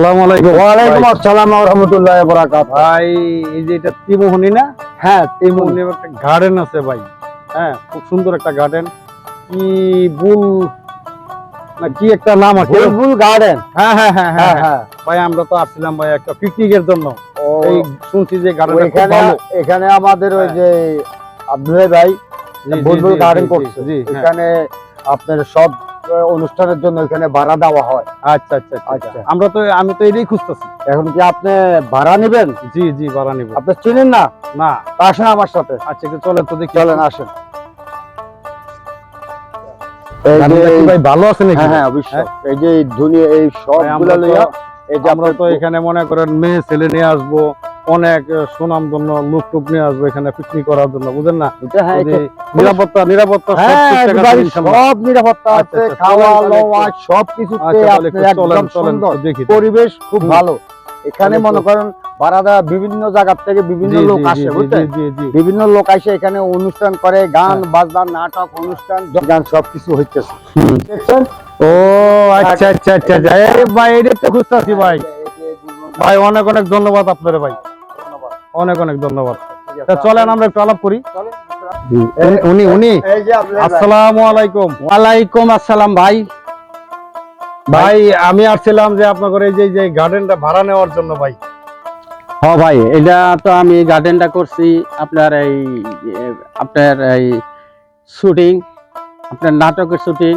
আসসালামু আলাইকুম। ওয়ালাইকুম ভাই, আসসালাম ওয়া রাহমাতুল্লাহি ওয়া বারাকাতুহু। ভাই এই যে এটা তিমোহনি না? হ্যাঁ তিমোহনি একটা গার্ডেন আছে ভাই। হ্যাঁ খুব সুন্দর একটা গার্ডেন কি বুল না কি একটা নাম আছে? বুলবুল গার্ডেন হ্যাঁ হ্যাঁ হ্যাঁ হ্যাঁ হ্যাঁ হ্যাঁ। ভাই আমরা তো আসছিলাম ভাই একটা পিকনিকের জন্য। এই শুনছি যে গার্ডেনটা খুব এখানে ভালো। এখানে আমাদের ওই। যে আব্দুল ভাই বুলবুল গার্ডেন করছে। এখানে আপনার সব অনুষ্ঠানের জন্য এখানে ভাড়া দেওয়া হয়। আচ্ছা আচ্ছা আচ্ছা, আচ্ছা। আমরা তো আমি তো এটাই খুঁজতেছি। এখন কি আপনি ভাড়া নেবেন? জি জি বাড়া নিব। আপনি চিনেন না? না। আসেন আমার সাথে। আচ্ছা একটু চলেন তো দেখি। চলেন আসেন। ভালো আছে নাকি? হ্যাঁ হ্যাঁ অবশ্যই। এই যে এই সবগুলা লইয়া এই যে আমরা তো এখানে মনে করেন মেয়ে ছেলে নিয়ে আসব। অনেক সুনাম জন্য লোক টুক নিয়ে আসব এখানে পিকনিক করার জন্য বুঝেন না? হ্যাঁ নিরাপত্তা নিরাপত্তা সব হ্যাঁ। সব নিরাপত্তা আচ্ছা, আছে আচ্ছা, খাওয়া চলেন তাহলে সব কিছুতে আচ্ছা একদম সুন্দর। পরিবেশ খুব ভালো। এখানে মনে করেন বারাদা বিভিন্ন জায়গা থেকে বিভিন্ন লোক আসে বুঝছেন। বিভিন্ন লোক আসে এখানে অনুষ্ঠান করে গান হ্যাঁ। বাজনা নাটক অনুষ্ঠান গান সবকিছু হইতেছে। দেখছেন? ও আচ্ছা আচ্ছা আচ্ছা ভাই এটা তো খুঁজতেছি ভাই। ভাই অনেক অনেক ধন্যবাদ আপনার ভাই। অনেক অনেক ধন্যবাদ। চলেন আমরা একটু আলাপ করি। উনি- উনি উনি। এই যে আপনার আসসালামু আলাইকুম। ওয়ালাইকুম আসসালাম ভাই। ভাই আমি আসছিলাম যে আপনাদের এই যে যে গার্ডেনটা ভাড়া নেওয়ার জন্য ভাই। হ ভাই এটা তো আমি গার্ডেনটা করছি। আপনার এই আপনার এই শুটিং আপনার নাটকের শুটিং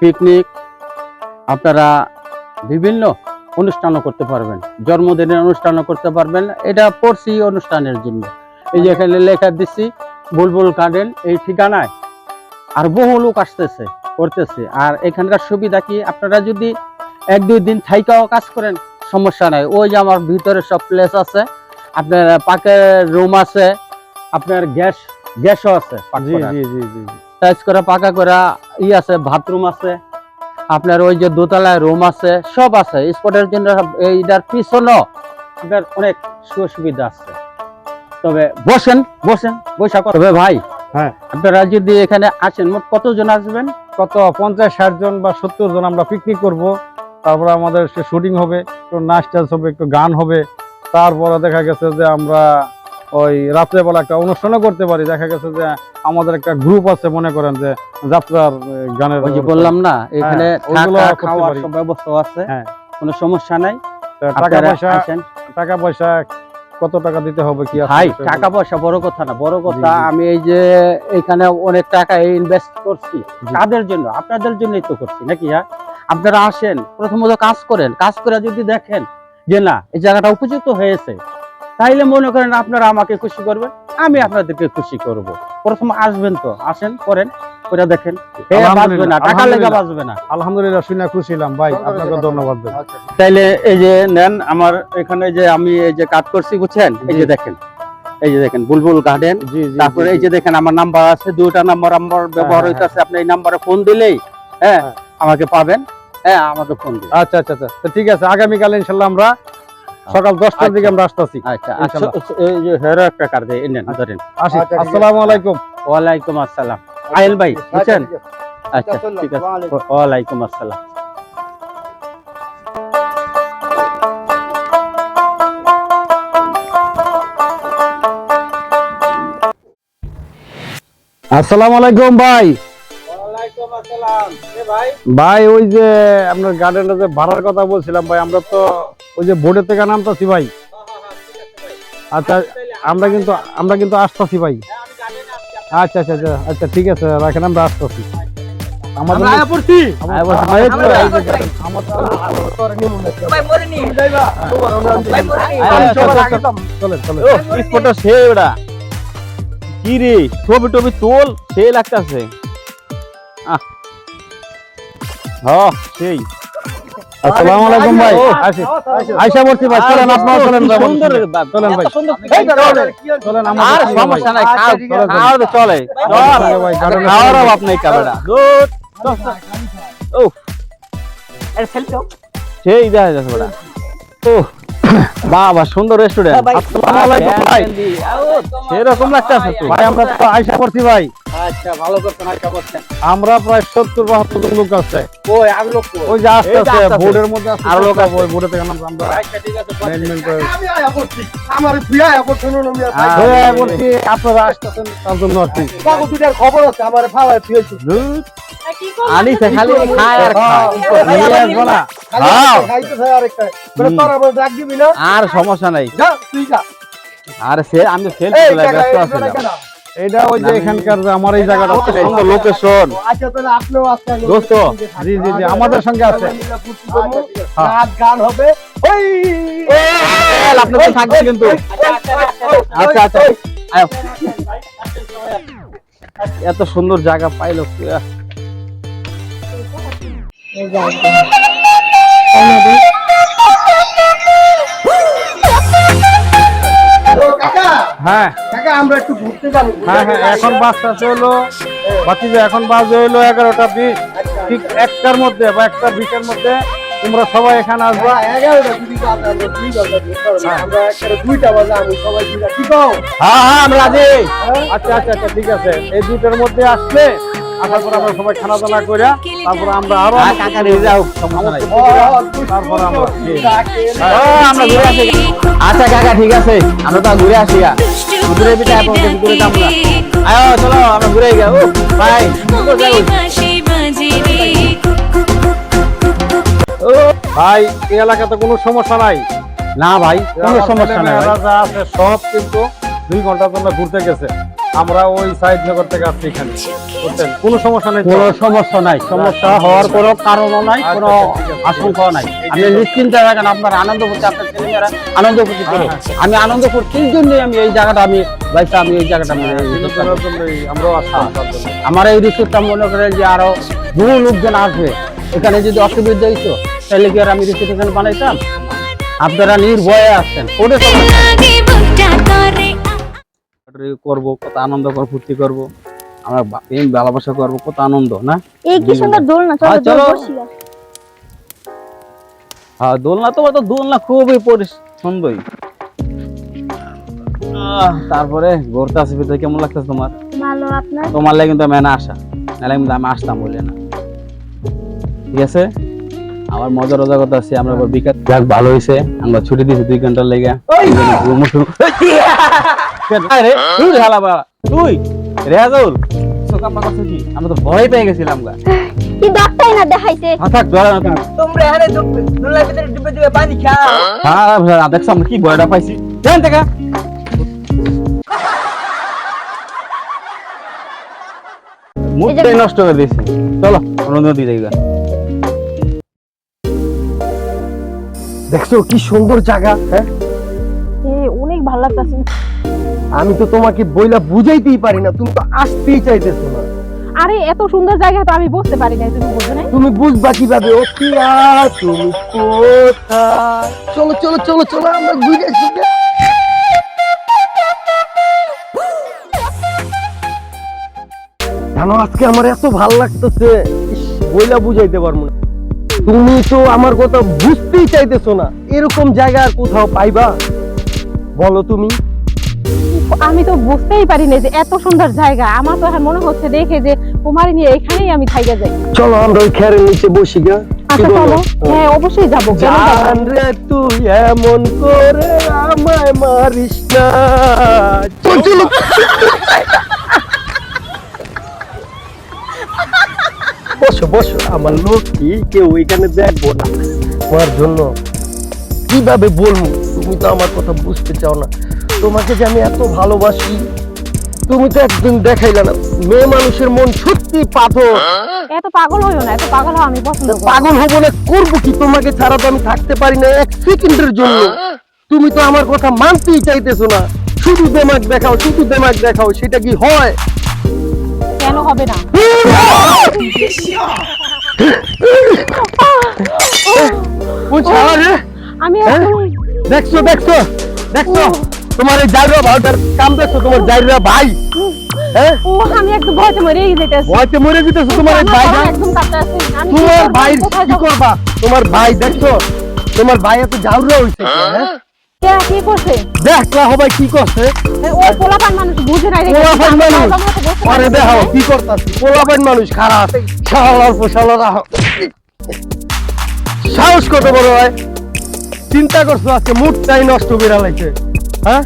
পিকনিক আপনারা বিভিন্ন অনুষ্ঠানও করতে পারবেন জন্মদিনের অনুষ্ঠানও করতে পারবেন এটা পড়ছি অনুষ্ঠানের জন্য। এই যে এখানে লেখা দিচ্ছি বুলবুল গার্ডেন এই ঠিকানায়। আর বহু লোক আসতেছে করতেছে। আর এখানকার সুবিধা কি? আপনারা যদি এক দুই দিন থাইকাও কাজ করেন সমস্যা নাই। ওই যে আমার ভিতরে সব প্লেস আছে আপনার পাকের রুম আছে আপনার গ্যাস গ্যাসও আছে জি জি জি জি টাইস করে পাকা করা ই আছে বাথরুম আছে। আপনার ওই যে দোতলায় রুম আছে সব আছে। স্পটের জন্য এইটার পিছনও আপনার অনেক সুযোগ সুবিধা আছে। তবে বসেন বসেন বৈশা তবে ভাই হ্যাঁ। আপনারা যদি এখানে আসেন মোট কতজন আসবেন? কত পঞ্চাশ ষাট জন বা সত্তর জন আমরা পিকনিক করব। তারপরে আমাদের শুটিং হবে একটু নাচ টাচ হবে একটু গান হবে। তারপরে দেখা গেছে যে আমরা ওই রাত্রেবেলা একটা অনুষ্ঠানও করতে পারি। দেখা গেছে যে আমাদের একটা গ্রুপ আছে মনে করেন যে যাত্রার গানের। বললাম না এখানে পারি। সব ব্যবস্থা আছে। হ্যাঁ। কোনো সমস্যা নাই। টাকা পয়সা টাকা পয়সা কত টাকা দিতে হবে কি ভাই টাকা পয়সা বড় কথা না বড় কথা আমি এই যে এখানে অনেক টাকা ইনভেস্ট করছি। কাদের জন্য? আপনাদের জন্যই তো করছি নাকি হ্যাঁ? আপনারা আসেন প্রথমত কাজ করেন। কাজ করে যদি দেখেন যে না এই জায়গাটা উপযুক্ত হয়েছে তাইলে মনে করেন আপনারা আমাকে খুশি করবেন আমি আপনাদেরকে খুশি করব। প্রথম আসবেন তো আসেন করেন করে দেখেন। বাঁচবে না টাকা লেগে বাঁচবে না। আলহামদুলিল্লাহ শুনে খুশি হলাম। ভাই আপনাকে ধন্যবাদ আচ্ছা, তাইলে এই যে নেন আমার এখানে যে আমি এই যে কাট করছি বুঝছেন? এই যে দেখেন এই যে দেখেন বুলবুল গার্ডেন। তারপরে এই যে দেখেন আমার নাম্বার আছে দুইটা নাম্বার আমার ব্যবহার হ্যাঁ, হইতাছে আপনি এই নাম্বারে ফোন দিলেই হ্যাঁ হ্যাঁ। আমাকে পাবেন। হ্যাঁ আমাকে ফোন দিন। আচ্ছা আচ্ছা আচ্ছা। তো ঠিক আছে আগামীকাল ইনশাল্লাহ আমরা সকাল দশটার দিকে আমরা আসতেছি। আচ্ছা ইনশাল্লাহ। আচ্ছা, এই যে হেরো একটা কার ধরেন। আচ্ছা, আসসালামু আলাইকুম। ওয়ালাইকুম আসসালাম। আইল ভাই বুঝছেন? আচ্ছা ঠিক আছে। ওয়ালাইকুম। ওয়ালাইকুম আসসালাম। আসসালামু আলাইকুম ভাই। ভাই। ওই যে আপনার গার্ডেনটা যে ভাড়ার কথা বলছিলাম ভাই আমরা তো ওই যে বোর্ডের থেকে নামতাছি ভাই। আচ্ছা আমরা কিন্তু আমরা কিন্তু আসতাছি ভাই। আচ্ছা আচ্ছা আচ্ছা আচ্ছা ঠিক আছে রাখেন আমরা আসতাছি। আমাদের কি রে ছবি টবি তোল লাগতাছে। সেই। আসসালামু আলাইকুম ভাই। আয়শা বলছি ভাই চলেন আপনারা চলেন সুন্দর চলেন ভাই। চলেন আর সমস্যা নাই খাও তো চলে। আমাদের সঙ্গে ভাই, খাওয়ার অভাব নেই কাবেড়া ও সেই দেখা যাচ্ছে ও বাবা সুন্দর রেস্টুরেন্ট আসসালামু আলাইকুম ভাই। সেরকম লাগতেছে তো। ভাই আমরা তো আয়শা করছি ভাই। আচ্ছা ভালো করছেন আচ্ছা করছেন আমরা প্রায় সত্তর বাহাত্তর লোক আছে। ওই আর লোক ওই যে আস্তে আস্তে। বোর্ডের মধ্যে আরও লোক আছে। ওই বোর্ডে থেকে আমরা। আচ্ছা ঠিক আছে management করে আমি আয়া পড়ছি। আমার বিয়া আয়া পড়ছে আমি হ্যাঁ। হয়ে আপনারা আসতেছেন তার জন্য কাকু দুটার খবর আছে আমার ফালায় তুইছো আনিছে খালি খায় আর খায়। নিয়ে আসব না। হ্যাঁ। খাইতে চাই আরেকটা। তোর আমার ডাক দিবি না? আর সমস্যা নাই। যা তুই যা। আর সে আমি ব্যস্ত? এটা ওই যে এখানকার আমার এই জায়গাটা সুন্দর লোকেশন আচ্ছা তাহলে আপনিও আজকে দোস্ত, জি জি জি আমাদের সঙ্গে আছে। করব, হ্যাঁ। নাচ গান হবে ওই! আপনি তো থাকবেন কিন্তু। আচ্ছা আচ্ছা। এত সুন্দর জায়গা পাইলো? ও হ্যাঁ। আমরা একটু ঘুরতে যাব। হ্যাঁ হ্যাঁ এখন হলো বাকি যে এখন বাজে হইল এগারোটা বিশ। ঠিক একটার মধ্যে বা একটা বিশের মধ্যে তোমরা সবাই এখানে আসবা। যদি বাজে আমরা কও? হ্যাঁ হ্যাঁ আমরা আচ্ছা আচ্ছা আচ্ছা ঠিক আছে। এই দুইটার মধ্যে আসলে আসার পর আমরা সবাই খানা দানা করে তারপর আমরা আরও নিয়ে যাও তারপর আমরা আমরা ঘুরে আসি। আচ্ছা কাকা ঠিক আছে। আমরা তো ঘুরে আসি গা। ঘুরে পিঠে এখন ঘুরে যাব না। আয়ো চলো আমরা ঘুরে গিয়া ও ভাই এই এলাকাতে কোনো সমস্যা নাই? না ভাই কোনো সমস্যা নাই। যা আছে সব কিন্তু দুই ঘণ্টার জন্য ঘুরতে গেছে। আমরা ওই সাইড নগর থেকে আসছি এখানে। বুঝছেন? কোনো সমস্যা নেই? কোনো সমস্যা নাই। সমস্যা হওয়ার কোনো কারণও নাই আচ্ছা, কোনো আচ্ছা। আশঙ্কাও নাই। আপনি নিশ্চিন্তে থাকেন আপনার আনন্দ করতে আপনার ছেলেমেয়েরা আনন্দ করতে হ্যাঁ, আমি আনন্দ করছি এই জন্যই আমি এই জায়গাটা আমি বাইসা আমি এই জায়গাটা আমি বিনোদনের আমরাও আসলাম আমার এই রিসোর্টটা মনে করেন যে আরও বহু লোকজন আসবে। এখানে যদি অসুবিধা হইতো তাহলে কি আর আমি রিসোর্ট এখানে বানাইতাম? আপনারা নির্ভয়ে আসছেন। ওটা করব কত আনন্দ করব ফুর্তি করব। আমরা প্রেম ভালোবাসা করব কত আনন্দ না? এই কি সুন্দর দোলনা চলো হ্যাঁ, চলো। হ্যাঁ দোলনা তো তো দোলনা খুবই তারপরে ঘুরতে আসবে তো কেমন লাগতেছে তোমার? ভালো আপনার? তোমার লাগে কিন্তু আমি না আসা নাহলে কিন্তু আমি আসতাম বলে না। ঠিক আছে? আমার মজা রজা কথা আছে আমরা বিকাল যাক ভালো হয়েছে। আমরা ছুটি দিয়েছি দুই ঘণ্টার লেগে। তুই পাকা আমরা তো ভয় পেয়ে গেছিলাম গা। কি না হ্যাঁ থাক ধরে না তোমরা এখানে দোলার ভিতরে ডুবে ডুবে পানি খাও। হ্যাঁ দেখছ আমরা কি ভয়টা পাইছি? জান নষ্ট করে দিয়েছে। চলো অন্য নদী জায়গা দেখছ কি সুন্দর জায়গা হ্যাঁ? অনেক ভালো লাগতেছে। আমি তো তোমাকে বইলা বুঝাইতেই পারি না তুমি তো আসতেই চাইতেছো না। আরে এত সুন্দর জায়গা তো আমি বসতে পারি না তুমি বুঝো নাই? তুমি বুঝবা কীভাবে? ও পিয়া তুমি কোথায়? চলো চলো চলো চলো আমরা ঘুরে আসি। জানো আজকে আমার এত ভালো লাগতেছে। বইলা বুঝাইতে পারব না। তুমি তো আমার কথা বুঝতেই চাইতেছো না। এরকম জায়গা আর কোথাও পাইবা? বলো তুমি। আমি তো বুঝতেই পারি না যে এত সুন্দর জায়গা। আমার তো এখন মনে হচ্ছে দেখে যে কুমারী নিয়ে এখানেই আমি থাইকা যাই। চলো আমরা ওই খেরের নিচে বসি গা। আচ্ছা চলো। হ্যাঁ অবশ্যই যাব? জান রে তুই এমন করে আমায় মারিস না চল চলো বসো বসো। আমার লোক কি? কেউ এখানে দেখব না। তোমার জন্য কীভাবে বলব? তুমি তো আমার কথা বুঝতে চাও না। তোমাকে যে আমি এত ভালোবাসি তুমি তো একদিন দেখাইলে না। মেয়ে মানুষের মন সত্যি পাথর এত পাগল হইও না এত পাগল হওয়া আমি পছন্দ পাগল হব না করব কি তোমাকে ছাড়া তো আমি থাকতে পারি না এক সেকেন্ডের জন্য। তুমি তো আমার কথা মানতেই চাইতেছো না। শুধু দেমাগ দেখাও শুধু দেমাগ দেখাও সেটা কি হয়? কেন হবে না? কোন ছাড়া রে। আমি হ্যাঁ? দেখছ দেখছ দেখছ? তোমার এই জাইরা কাম দেখছ? তোমার জাইরা ভাই। হ্যাঁ? ও আমি একদম ভয়তে মরে যেতেছি। ভয়তে মরে যেতেছো তোমার ভাই একদম কাঁপতে আছে। তোমার ভাই কি করবা? তোমার ভাই দেখছ? তোমার ভাই এত জাউরা হইছে হ্যাঁ? কে কি করছে? দেখ হবাই কি করছে? এ, পোলাপান মানুষ বুঝে নাই পোলাপান মানুষ। তোমরা তো বুঝতে আরে দেখো কি করতাছে? পোলাপান মানুষ খারাপ। শালার পোশালার সাহস কত বড় হয়? চিন্তা করছ আজকে মুডটাই নষ্ট করে লাইছে। হ্যাঁ?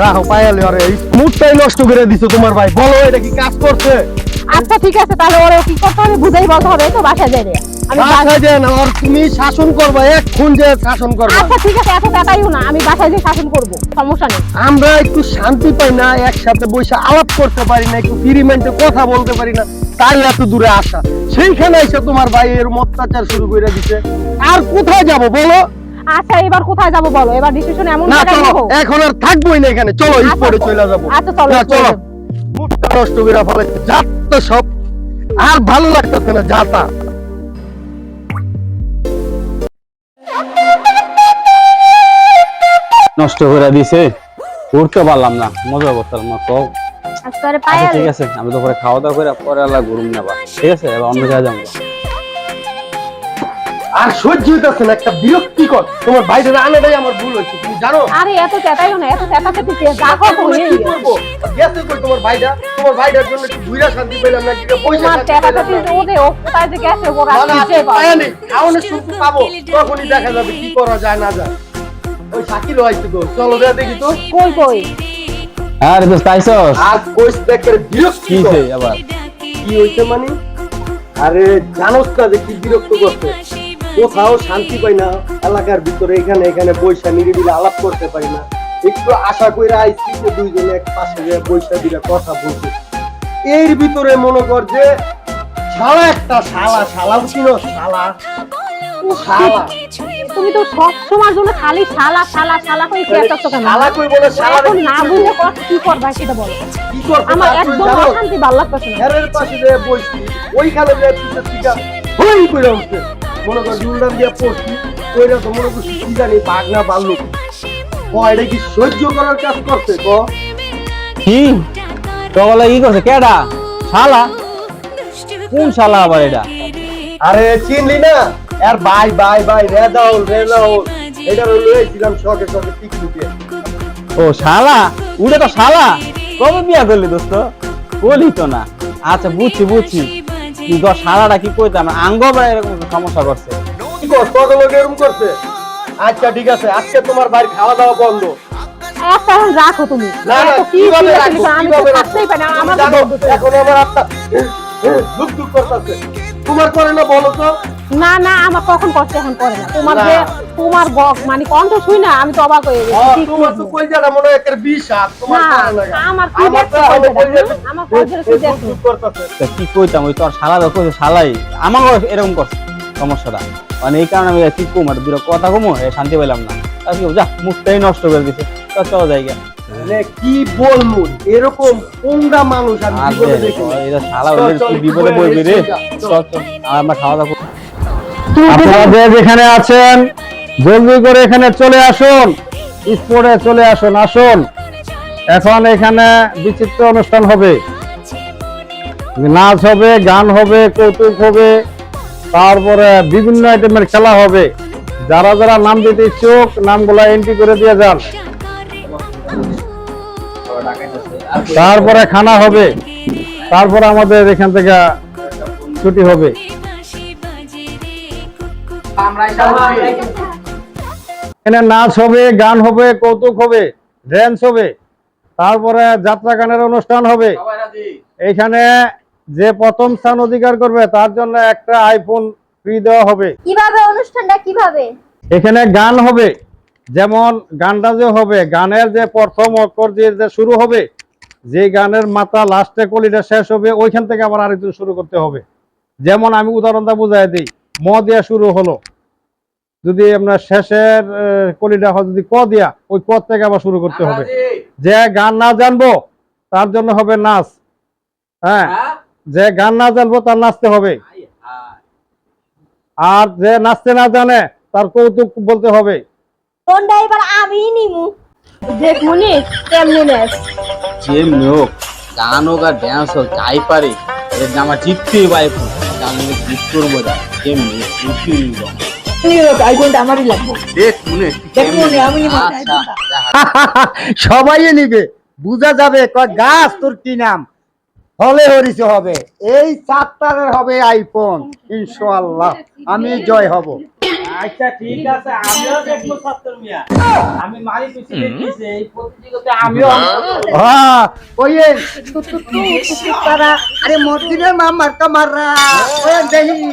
রাহো পায়ালে আরে এই মুডটাই নষ্ট করে দিছো তোমার ভাই। বলো এটা কি কাজ করছে? আচ্ছা ঠিক আছে তাহলে ওরে কি করতে হবে? বুঝাই বলতে হবে তো বাসায় যাই রে। আমি বাস- বাসায় যেন আর তুমি শাসন করবা এক যে শাসন করবা। আচ্ছা ঠিক আছে এত টাকাইও না আমি বাসায় যে শাসন করব সমস্যা নেই। আমরা একটু শান্তি পাই না একসাথে বসে আলাপ করতে পারি না একটু ফিরিমেন্টে কথা বলতে পারি না তাই এত দূরে আসা। সেইখানে এসে তোমার ভাই এর অত্যাচার শুরু করে দিছে। আর কোথায় যাব বলো? আচ্ছা এবার কোথায় যাব বলো? এবার ডিসিশন এমন না চলো এখন আর থাকবোই না এখানে। চলো আচ্ছা, স্পোর্টে চলে যাব। আচ্ছা চলো চলো চলো। মুখটা নষ্ট করে ফেলে যাত তো সব আর ভালো লাগতেছে না যাতা নষ্ট করে দিছে উঠতে পারলাম না মজা করতাম না আজকে ওরে আচ্ছা ঠিক আছে আমি তো পরে খাওয়া দাওয়া করে পরে আল্লাহ ঘুরুম নেবা ঠিক আছে এবার অন্য জায়গায় যাব। আর সহ্য হইতেছে না একটা বিরক্তিকর। তোমার ভাইটার আনাটাই আমার ভুল হয়েছে তুমি জানো? আরে এত চেতাইও না এত চেতাতে কে যা করব আমি কি। করব? গেছে কই তোমার ভাইটা? তোমার ভাইটার জন্য একটু ঘুরা শান্তি পেলাম না কিটা পয়সা তোমার শান্তি পেলাম চেতাতে না ওদের ও কোথায় যে গেছে ওরা না, না, পায়া নেই। পাবো। তখনই দেখা যাবে কি করা যায় না যায়। ওই শাকিল হয়েছে তো চলো যা দেখি তো। কই কই? আরে দোস্ত পাইছস আর কোচ দেখে বিরক্ত কি হইছে আবার? কি হইছে মানে? আরে জানোস না যে কি বিরক্ত করছে? কোথাও শান্তি পাই না এলাকার ভিতরে এখানে এখানে বৈশা নিরিবিলি আলাপ করতে পারি না। একটু আশা কইরা আইছি যে দুইজনে এক পাশে যে বৈশা দিলে কথা বলছে। এর ভিতরে মনে কর যে শালা একটা শালা শালা চিনো শালা। শালা। তুমি তো সব সময়ের জন্য খালি শালা শালা শালা কই কেন? শালা কই বলে শালা এখন না বুঝলে কষ্ট কি করবা সেটা বলো। কি করতে আমার একদম অশান্তি ভালো লাগতেছে না। ঘরের পাশে যে বসছি ওইখানে যে পিছে টিকা হই করে উঠছে। মনে কর দিয়া পড়ছি ওইটা তো মনে করছি কি জানি বাঘ না বাল্লুক। ক এটা কি সহ্য করার কাজ করছে ক? কি? তগলা কি করছে কেডা? শালা? কোন শালা আবার এটা? আরে চিনলি না? আর বাই বাই বাই রেজাউল রেজাউল এটা লইছিলাম শখে শখে পিকনিকে। ও শালা? উড়ে তো শালা? কবে বিয়া করলি দোস্ত? বলি তো না। আচ্ছা বুঝছি বুঝছি। তুই তো শালাটা কি কইতাম? আঙ্গ এরকম সমস্যা করছে। কি কর কত লোক এরকম করছে? আচ্ছা ঠিক আছে। আজকে তোমার বাড়ি খাওয়া দাওয়া বন্ধ রাখো তুমি। না না কীভাবে চিল্লাচিল্লি রাখব? করো, আমি তো কীভাবে রাখব? থাকতেই পারি না তুমি আমার এখন আমার আত্মা দুঃখ দুঃখ করতেছে। তোমার করে না বলো তো? না না আমার কখন কষ্ট এখন করে না তোমার যে তোমার গ- মানে কণ্ঠ শুই না আমি তো অবাক হয়ে গেছি কি তোমার তো করব? কলজাটা মনে হয় একটা বিষ হাত, তোমার? আমার কি আমার তো দেখতে? আমার কলজাটা কি এই দেখতে? করতেছে। কি কইতাম ওই তোর শালা দেখো শালাই আমাকে এরকম করছে সমস্যাটা মানে এই কারণে আমি কি কম একটা দুটো কথা কমো এ শান্তি পেলাম না যা মুখটাই নষ্ট করে দিছে তো চলো জায়গা মানে কি বলব এরকম কোনটা মানুষ আমি আর জীবনে দেখি। এটা শালা বিপদে পড়বি রে চল। চল আর আমরা খাওয়া দাওয়া। আপনারা যেখানে আছেন, জলদি করে এখানে চলে আসুন। স্পোর্টে চলে আসুন আসুন। এখন এখানে বিচিত্র অনুষ্ঠান হবে। নাচ হবে, গান হবে, কৌতুক হবে, তারপরে বিভিন্ন আইটেমের খেলা হবে। যারা যারা নাম দিতে ইচ্ছুক, নামগুলা এন্ট্রি করে দিয়ে যান। তারপরে খানা হবে। তারপরে আমাদের এখান থেকে ছুটি হবে। এখানে নাচ হবে গান হবে কৌতুক হবে ড্যান্স হবে তারপরে যাত্রা গানের অনুষ্ঠান হবে। এখানে যে প্রথম স্থান অধিকার করবে তার জন্য একটা আইফোন ফ্রি দেওয়া হবে। কীভাবে অনুষ্ঠানটা কীভাবে? এখানে গান হবে যেমন গানটা যে হবে গানের যে প্রথম অক্ষর যে শুরু হবে যে গানের মাথা লাস্টে কলিটা শেষ হবে ওইখান থেকে আবার আরেকটু শুরু করতে হবে। যেমন আমি উদাহরণটা বুঝাই দিই ম দিয়া শুরু হলো। যদি আপনার শেষের কলিটা হয় যদি ক দিয়া ওই ক থেকে আবার শুরু করতে হবে। যে গান না জানব তার জন্য হবে নাচ। হ্যাঁ? যে গান না জানব তার নাচতে হবে। আর যে নাচতে না জানে তার কৌতুক বলতে হবে। আমি নিমু। দেখমুনি কেমনি নেস যেমনি হোক গান হোক আর ড্যান্স হোক যাই পারে। গান জিত করব যা যেমনি জিততেই আইফোনটা আমারই লাগবে। দেখ মনে দেখব নে, আমি নিবো না আচ্ছা সবাই নিবে। বুঝা যাবে কয় গাছ তোর কি নাম? হলে হরিছে হবে। এই চারটার হবে আইফোন ইনশাআল্লাহ। আমি জয় হব। আচ্ছা ঠিক আছে আমিও দেখব সত্তর মিয়া। আমি দেখিছে এই আমিও হ্যাঁ। তারা আরে দেখি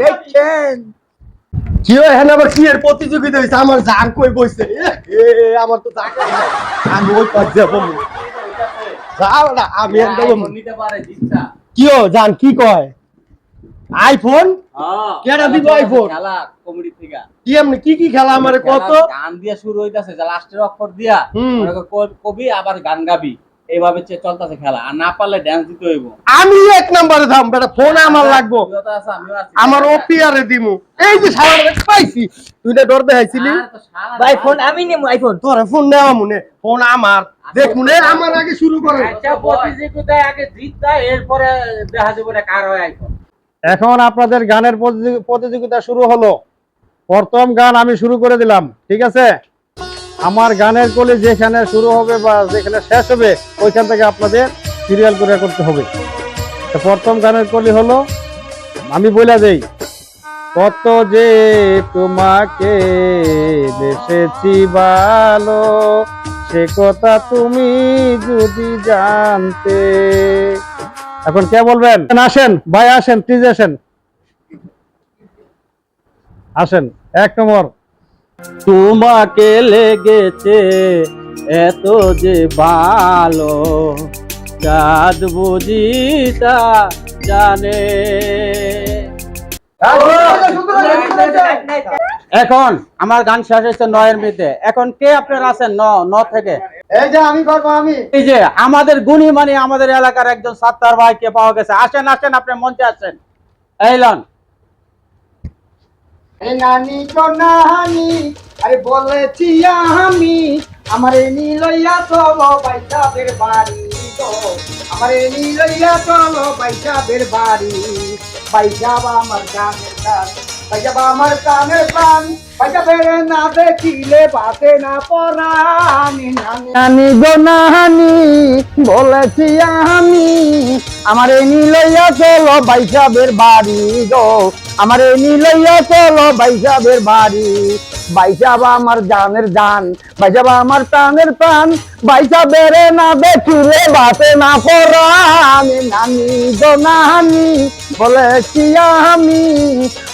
দেখছেন? কি হয় হ্যাঁ আবার কি এর প্রতিযোগিতা হয়েছে আমার জান কই এ আমার তো আমি ওই পাশ যাব যাও না আমি একদম নিতে পারে ইচ্ছা কিও জান কি কয়? আইফোন? কেডা দিব আইফোন? খেলা কমেডি থেকে। কি এমনি কি কি খেলা আমারে কত? গান দিয়া শুরু হইতাছে যে লাস্টের অক্ষর দিয়া। হুম। কর ক- কবি আবার গান গাবি। এইভাবে চলতেছে খেলা। আর না পারলে ড্যান্স দিতে হইব। আমি এক নম্বরে দাম বেটা ফোন আমার লাগবো। তুইও তো আছো, আমিও আছি। আমার ওপিয়ারে দিমু। এই যে সারা পাইছি। তুই না ডর দেখাইছিলি? ভাই ফোন আমি আইফোন তোর ফোন নেওয়া মনে। ফোন আমার। দেখ মনে আমার আগে শুরু করে। আচ্ছা আগে জিততা এরপরে দেখা যাবে না কার হয় আইফোন এখন আপনাদের গানের প্রতিযোগি- প্রতিযোগিতা শুরু হলো। প্রথম গান আমি শুরু করে দিলাম, ঠিক আছে? আমার গানের কলি যেখানে শুরু হবে বা যেখানে শেষ হবে, ওইখান থেকে আপনাদের সিরিয়াল করে করতে হবে। তো প্রথম গানের কলি হলো, আমি বলে দেই। কত যে তোমাকে বেসেছি ভালো, সে কথা তুমি যদি জানতে এখন কে বলবেন? আসেন ভাই আসেন প্লিজ আসেন। আসেন এক নম্বর। তোমাকে লেগেছে এত যে ভালো চাঁদ বুঝিটা জানে। এখন আমার গান শেষ হয়েছে নয়ের মধ্যে। এখন কে আপনার আছেন? ন ন থেকে। এই যে আমি করব আমি। এই যে আমাদের গুণী মানে আমাদের এলাকার একজন সাত্তার ভাইকে পাওয়া গেছে। আসেন আসেন আপনি মঞ্চে আসেন। এই লন। নানি তো নানি আরে বলেছি আমি আমার নীলইয়া চলো বাইসাবের বাড়ি আমার নীলইয়া চলো বাইসাবের বাড়ি। বাইসাবা আমার গানের গান বাইসাবা আমার কানের গান। বাইসাবের না দেখিলে বাতে না পরানি গো নানি বলেছি আমি, আমার এই নীলইয়া চলো বাইসাবের বাড়ি গো। আমার এই নীলইয়া চলো বাইসাবের বাড়ি। বাইসাবা আমার জানের জান, বাইসাবা আমার প্রাণের প্রাণ। বাইসা বেড়ে না দেখিলে বাসে না পরানি নানি গো নানি বলেছি আমি,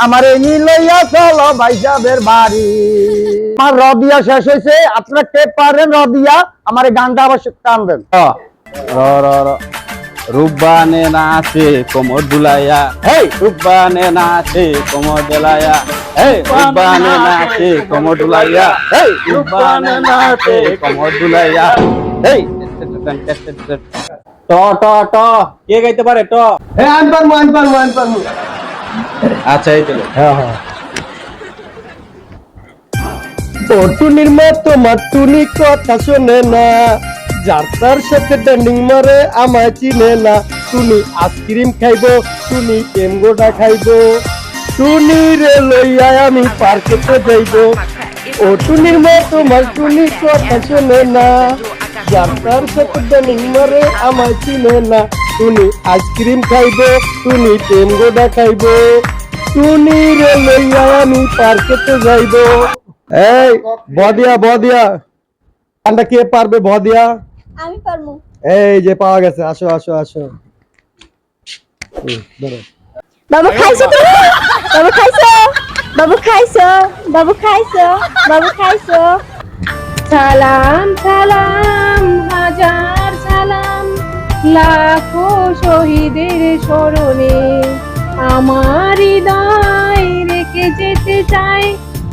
আমার এই নীলইয়া চলো বাইসাবের বাড়ি আমার রবিয়া শেষ হয়েছে আপনারা কে পারেন রবিয়া আমার গানটা আবার টানবেন। র র র নাচে কোমর দুলাইয়া। হেই! রুব্বানে নাচে কোমর দুলাইয়া। হেই! রুব্বানে নাচে কোমর দুলাইয়া। হেই! রুব্বানে নাচে কোমর দুলাইয়া। হেই! ট ট ট। কে গাইতে পারে? ট। হে আমি পারব আমি পারব আচ্ছা এই তো। হ্যাঁ হ্যাঁ। ও টুনির মা তোমার টুনি কথা শোনে না। যার তার সাথে ডেন্ডিং মারে আমায় চিনে না। টুনি আইসক্রিম খাইবো, টুনি কেমগোটা খাইবো। টুনি রে লইয়া আমি পার্কেতে যাইবো। ও টুনির মা তোমার টুনি কথা শোনে না। যার তার সাথে ডেন্ডিং মারে আমায় চিনে না। টুনি আইসক্রিম খাইবো, টুনি কেমগোটা খাইবো। টুনি রে লইয়া আমি পার্কেতে যাইব। এই বদিয়া বদিয়া। গানটা কে পারবে বদিয়া? আমি পারব। এই যে পাওয়া গেছে আসো আসো আসো। ধরো। বাবু খাইছো তুমি বাবু খাইছো? বাবু খাইছো? বাবু খাইছো? বাবু খাইছো? সালাম সালাম হাজার সালাম। লাখো শহীদের স্মরণে আমার হৃদয় রেখে যেতে চাই।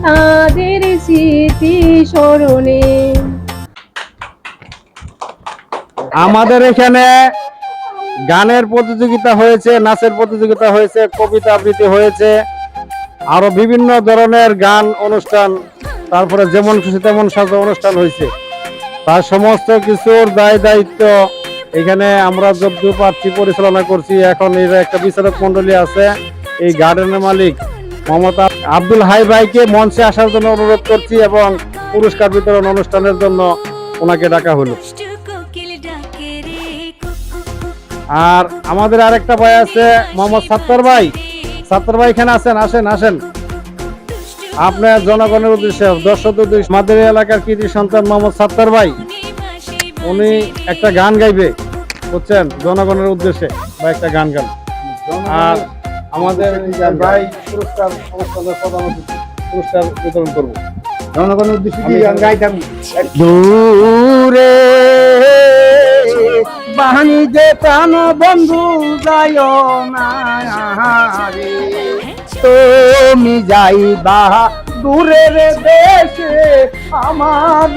তাদের স্মৃতি স্মরণে। আমাদের এখানে গানের প্রতিযোগিতা হয়েছে, নাচের প্রতিযোগিতা হয়েছে, কবিতা আবৃত্তি হয়েছে, আরও বিভিন্ন ধরনের গান অনুষ্ঠান, তারপরে যেমন খুশি তেমন সাজা অনুষ্ঠান হয়েছে। তার সমস্ত কিছুর দায় দায়িত্ব এখানে আমরা যদ্দূর পাচ্ছি পরিচালনা করছি। এখন এর একটা বিচারক মন্ডলী আছে, এই গার্ডেনের মালিক, মমতা আব্দুল হাই ভাইকে মঞ্চে আসার জন্য অনুরোধ করছি এবং পুরস্কার বিতরণ অনুষ্ঠানের জন্য ওনাকে ডাকা হলো। আর আমাদের আরেকটা ভাই আছে মোহাম্মদ সাত্তার ভাই। সাত্তার ভাই এখানে আছেন, আসেন আসেন। আপনার জনগণের উদ্দেশ্যে দর্শক উদ্দেশ্যে মাদের এলাকার কৃতি সন্তান মোহাম্মদ সাত্তার ভাই, উনি একটা গান গাইবে, বুঝছেন? জনগণের উদ্দেশ্যে বা একটা গান গান। আর আমাদের ভাই পুরস্কার অনুষ্ঠানের প্রধান অতিথি পুরস্কার বিতরণ করব। জনগণের উদ্দেশ্যে কি গান গাইতাম? দূরে বাহানি যে প্রাণ বন্ধু যায় না তুমি যাইবা দূরের দেশে আমার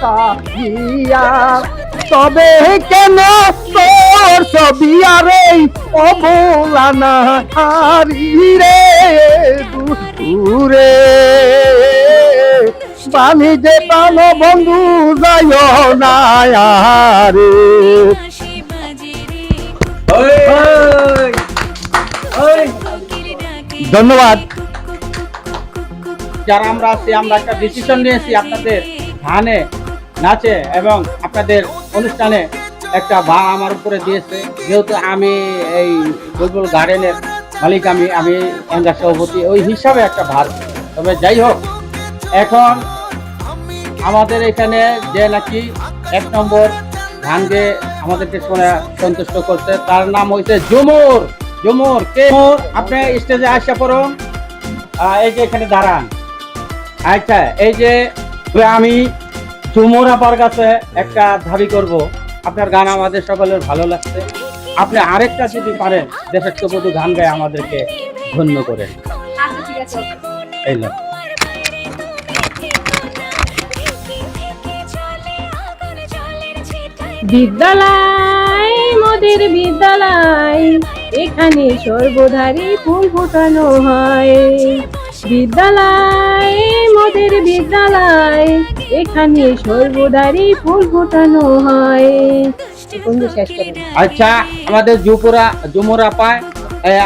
সাহিয়া তবে কেন তোর ছবি আর এই অবলা না হারি রে? দূরে। পানি যে পানো বন্ধু যায় না রে ধন্যবাদ। যারা আমরা আছি, আমরা একটা ডিসিশন নিয়েছি আপনাদের ধানে, নাচে এবং আপনাদের অনুষ্ঠানে একটা ভার আমার উপরে দিয়েছে। যেহেতু আমি এই বুলবুল গার্ডেনের মালিক, আমি আমি এঙ্গা সভাপতি, ওই হিসাবে একটা ভার। তবে যাই হোক, এখন আমাদের এখানে যে নাকি এক নম্বর গেয়ে আমাদেরকে শোনা সন্তুষ্ট করছে, তার নাম হয়েছে জুমুর। জুমুর, কে? আপনি স্টেজে আসা পড়ুন। এই যে এখানে দাঁড়ান। আচ্ছা এই যে আমি ঝুমুর আপার কাছে একটা দাবি করব। আপনার গান আমাদের সকলের ভালো লাগছে। আপনি আরেকটা যদি পারেন দেশাত্মবোধী গান গায়ে আমাদেরকে ধন্য করেন। এই লোক বিদ্যালয় মোদের বিদ্যালয় এখানে সর্বধারী ফুল ফোটানো হয়। বিদ্যালয় মোদের বিদ্যালয় এখানে সর্বদারি ফুল ফোটানো হয়। এই শেষ করেন আচ্ছা আমাদের জুপুরা জুমুরা পায়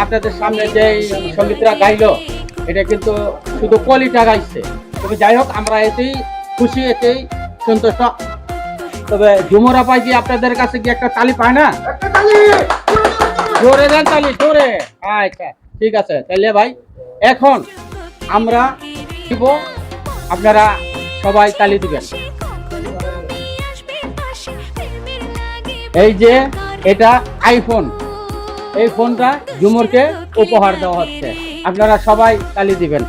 আপনাদের সামনে যে সঙ্গীতরা গাইলো এটা কিন্তু শুধু কলিটা গাইছে। তবে যাই হোক আমরা এতেই খুশি এতেই সন্তুষ্ট। তবে জুমুরা পাই কি আপনাদের কাছে কি একটা তালি পায় না? জোরে দেন তালি জোরে। আচ্ছা ঠিক আছে। তাহলে ভাই এখন আমরা দিব আপনারা সবাই তালি দিবেন। এই যে এটা আইফোন এই ফোনটা জুমুরকে উপহার দেওয়া হচ্ছে। আপনারা সবাই তালি দিবেন।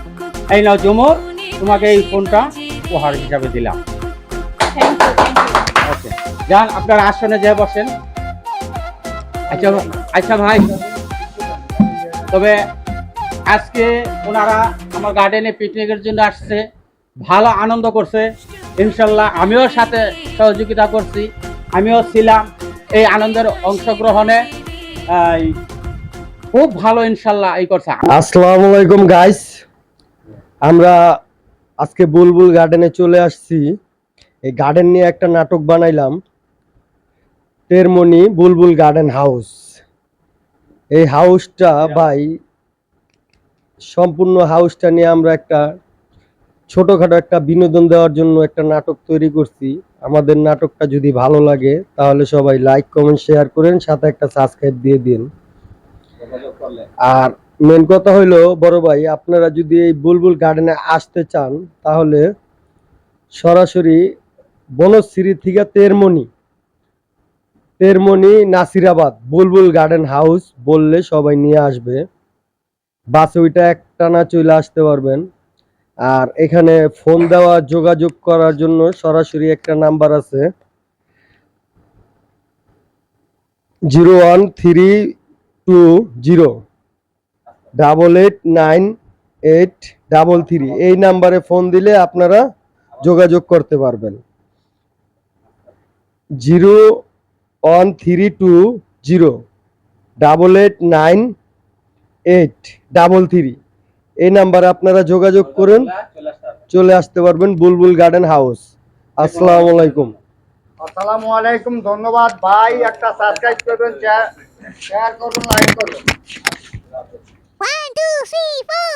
এই নাও জুমুর তোমাকে এই ফোনটা উপহার হিসাবে দিলাম। ওকে যান আপনার আসনে যে বসেন। আচ্ছা আচ্ছা ভাই। তবে আজকে ওনারা আমার গার্ডেনে পিকনিকের জন্য আসছে। ভালো আনন্দ করছে। ইনশাল্লাহ আমিও সাথে সহযোগিতা করছি। আমিও ছিলাম এই আনন্দের অংশগ্রহণে। খুব ভালো ইনশাল্লাহ এই করছে। আসসালামু আলাইকুম গাইস আমরা আজকে বুলবুল গার্ডেনে চলে আসছি। এই গার্ডেন নিয়ে একটা নাটক বানাইলাম। তেরমনি বুলবুল গার্ডেন হাউস এই হাউসটা ভাই সম্পূর্ণ হাউসটা নিয়ে আমরা একটা ছোটখাটো একটা বিনোদন দেওয়ার জন্য একটা নাটক তৈরি করছি। আমাদের নাটকটা যদি ভালো লাগে, তাহলে সবাই লাইক কমেন্ট শেয়ার করেন, সাথে একটা সাবস্ক্রাইব দিয়ে দিন। আর মেন কথা হইল, বড় ভাই, আপনারা যদি এই বুলবুল গার্ডেনে আসতে চান, তাহলে সরাসরি বনশ্রী থেকে তেরমনি তেরমনি নাসিরাবাদ, বুলবুল গার্ডেন হাউস বললে সবাই নিয়ে আসবে। বাসে ওইটা একটানা চলে আসতে পারবেন। আর এখানে ফোন দেওয়া, যোগাযোগ করার জন্য সরাসরি একটা নাম্বার আছে। Zero one three two zero, double eight nine eight double three. এই নাম্বারে ফোন দিলে আপনারা যোগাযোগ করতে পারবেন। Zero one three two zero, double eight nine eight double three এই নাম্বারে আপনারা যোগাযোগ করেন চলে আসতে পারবেন বুলবুল গার্ডেন হাউস। আসসালামু আলাইকুম। আসসালামু আলাইকুম ধন্যবাদ ভাই একটা সাবস্ক্রাইব করবেন শেয়ার করুন লাইক করুন। One, two, three, four.